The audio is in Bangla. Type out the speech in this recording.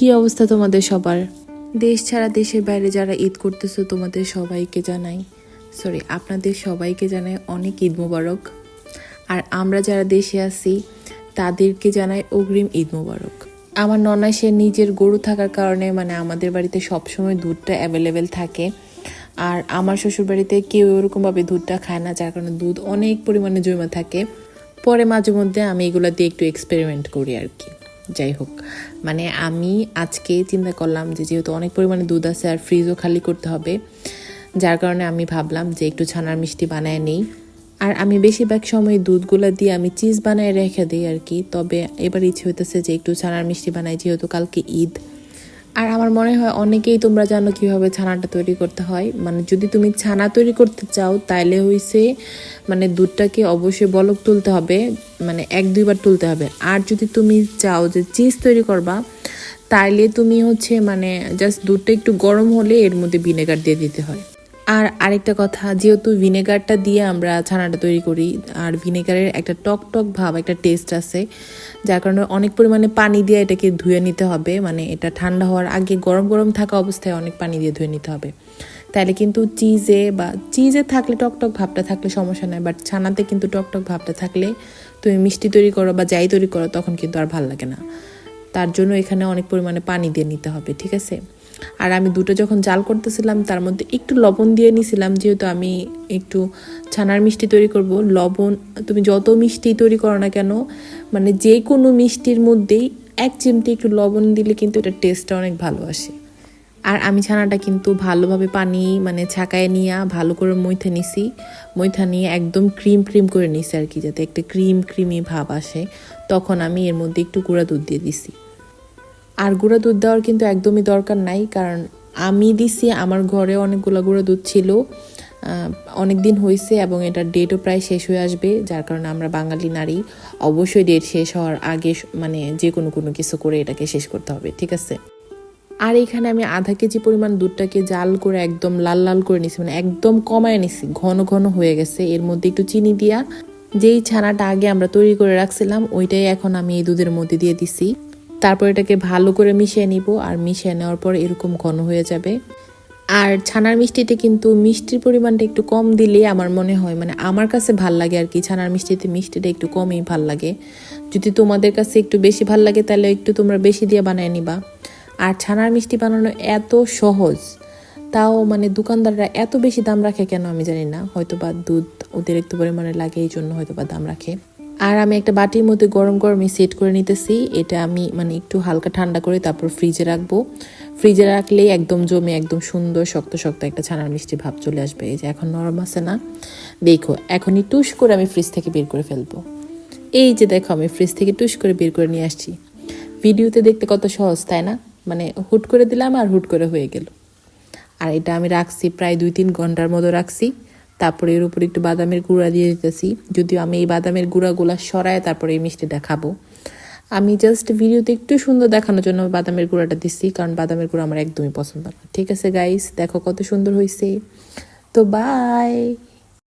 কি অবস্থা তোমাদের সবার? দেশ ছাড়া দেশের বাইরে যারা ঈদ করতেছো, তোমাদের সবাইকে জানাই। সরি আপনাদের সবাইকে জানাই অনেক ঈদ মোবারক। আর আমরা যারা দেশে আছি, তাদেরকে জানাই অগ্রিম ঈদ মোবারক। আমার ননা, সে নিজের গরু থাকার কারণে মানে আমাদের বাড়িতে সবসময় দুধটা অ্যাভেলেবেল থাকে। আর আমার শ্বশুর বাড়িতে কেউ ওরকমভাবে দুধটা খায় না, যার কারণে দুধ অনেক পরিমাণে জমে থাকে। পরে মাঝে মধ্যে আমি এগুলো দিয়ে একটু এক্সপেরিমেন্ট করি আর কি। যাই হোক। মানে আমি আজকে চিন্তা করলাম যে যেহেতু অনেক পরিমাণে দুধ আছে আর ফ্রিজও খালি করতে হবে, যার কারণে আমি ভাবলাম যে একটু ছানার মিষ্টি বানায় নেই। আর আমি বেশিরভাগ সময় দুধগুলো দিয়ে আমি চিজ বানায় রেখে দিই আর কি, তবে এবার ইচ্ছে হইতেছে যে একটু ছানার মিষ্টি বানাই, যেহেতু কালকে ঈদ। আর আমার মনে হয় অনেকেই তোমরা জানো কীভাবে ছানাটা তৈরি করতে হয়। মানে যদি তুমি ছানা তৈরি করতে চাও, তাইলে হইছে মানে দুধটাকে অবশ্যই বলক তুলতে হবে মানে এক, দুইবার তুলতে হবে। আর যদি তুমি চাও যে চিজ তৈরি করবা, তাইলে তুমি হচ্ছে মানে জাস্ট দুধটা একটু গরম হলে এর মধ্যে ভিনেগার দিয়ে দিতে হয়। আর আরেকটা কথা, যেহেতু ভিনেগারটা দিয়ে আমরা ছানাটা তৈরি করি, আর ভিনেগারের একটা টক টক ভাব, একটা টেস্ট আছে, যার কারণে অনেক পরিমাণে পানি দিয়ে এটাকে ধুয়ে নিতে হবে। মানে এটা ঠান্ডা হওয়ার আগে গরম গরম থাকা অবস্থায় অনেক পানি দিয়ে ধুয়ে নিতে হবে। তাহলে কিন্তু চিজে বা চিজে থাকলে টক টক ভাবটা থাকলে সমস্যা নাই বাট ছানাতে কিন্তু টক টক ভাবটা থাকলে তুমি মিষ্টি তৈরি করো বা যাই তৈরি করো, তখন কিন্তু আর ভালো লাগে না। তার জন্য এখানে অনেক পরিমাণে পানি দিয়ে নিতে হবে, ঠিক আছে? আর আমি দুটো যখন জাল করতেছিলাম, তার মধ্যে একটু লবণ দিয়ে নিছিলাম, যেহেতু আমি একটু ছানার মিষ্টি তৈরি করব। লবণ, তুমি যত মিষ্টি তৈরি করো না কেন মানে যে কোনো মিষ্টির মধ্যেই এক চিমটি একটু লবণ দিলে কিন্তু এটা টেস্টটা অনেক ভালো আসে। আর আমি ছানাটা কিন্তু ভালোভাবে পানি মানে ছাকায় নিয়ে ভালো করে মইথা নিছি। মইথা নিয়ে একদম ক্রিম ক্রিম করে নিছি আর কি, যাতে একটা ক্রিম ক্রিমি ভাব আসে। তখন আমি এর মধ্যে একটু গুঁড়া দুধ দিয়ে দিছি। আর গুঁড়া দুধ দেওয়ার কিন্তু একদমই দরকার নাই, কারণ আমি দিছি, আমার ঘরে অনেকগুলো গুঁড়া দুধ ছিল অনেক দিন হয়েছে এবং এটার ডেটও প্রায় শেষ হয়ে আসবে, যার কারণে আমরা বাঙালি নারী, অবশ্যই ডেট শেষ হওয়ার আগে মানে যে কোনো কোনো কিছু করে এটাকে শেষ করতে হবে, ঠিক আছে? আর এখানে আমি আধা কেজি পরিমাণ দুধটাকে জাল করে একদম লাল লাল করে নিছি মানে একদম কমায় নিছি, ঘন ঘন হয়ে গেছে, এর মধ্যে একটু চিনি দিয়া, যেই ছানাটা আগে আমরা তৈরি করে রাখছিলাম, ওইটাই এখন আমি এই দুধের মধ্যে দিয়ে দিছি। তারপর এটাকে ভালো করে মিশিয়ে নিব, আর মিশিয়ে নেওয়ার পর এরকম ঘন হয়ে যাবে। আর ছানার মিষ্টিতে কিন্তু মিষ্টির পরিমাণটা একটু কম দিলে আমার মনে হয় মানে আমার কাছে ভালো লাগে আর কি, ছানার মিষ্টিতে মিষ্টিটা একটু কমই ভালো লাগে। যদি তোমাদের কাছে একটু বেশি ভালো লাগে, তাহলে একটু তোমরা বেশি দিয়ে বানায় নিবা। আর ছানার মিষ্টি বানানো এত সহজ, তাও মানে দোকানদাররা এত বেশি দাম রাখে কেন আমি জানি না হয়তো বা দুধ অতিরিক্ত পরিমাণে লাগে এই জন্য হয়তো বা দাম রাখে। আর আমি একটা বাটির মধ্যে গরম গরমই সেট করে নিতেছি। এটা আমি মানে একটু হালকা ঠান্ডা করে তারপর ফ্রিজে রাখব। ফ্রিজে রাখলেই একদম জমে, একদম সুন্দর, শক্ত শক্ত একটা ছানার মিষ্টি ভাব চলে আসবে। এই যে এখন নরম আছে না? দেখো এখনই টুস করে আমি ফ্রিজ থেকে বের করে ফেলব। এই যে দেখো, আমি ফ্রিজ থেকে টুস করে বের করে নিয়ে আসছি। ভিডিওতে দেখতে কত সহজ, তাই না? মানে হুট করে দিলাম আর হুট করে হয়ে গেল। আর এটা আমি রাখছি প্রায় দুই তিন ঘণ্টার মতো রাখছি। তারপরে এর উপর একটু বাদামের গুঁড়া দিয়ে দিতেছি। যদিও আমি এই বাদামের গুঁড়াগুলা সরায় তারপরে এই মিষ্টিটা খাব। আমি জাস্ট ভিডিওতে একটু সুন্দর দেখানোর জন্য বাদামের গুঁড়াটা দিচ্ছি, কারণ বাদামের গুঁড়া আমার একদমই পছন্দ না। ঠিক আছে গাইস দেখো কত সুন্দর হয়েছে তো বাই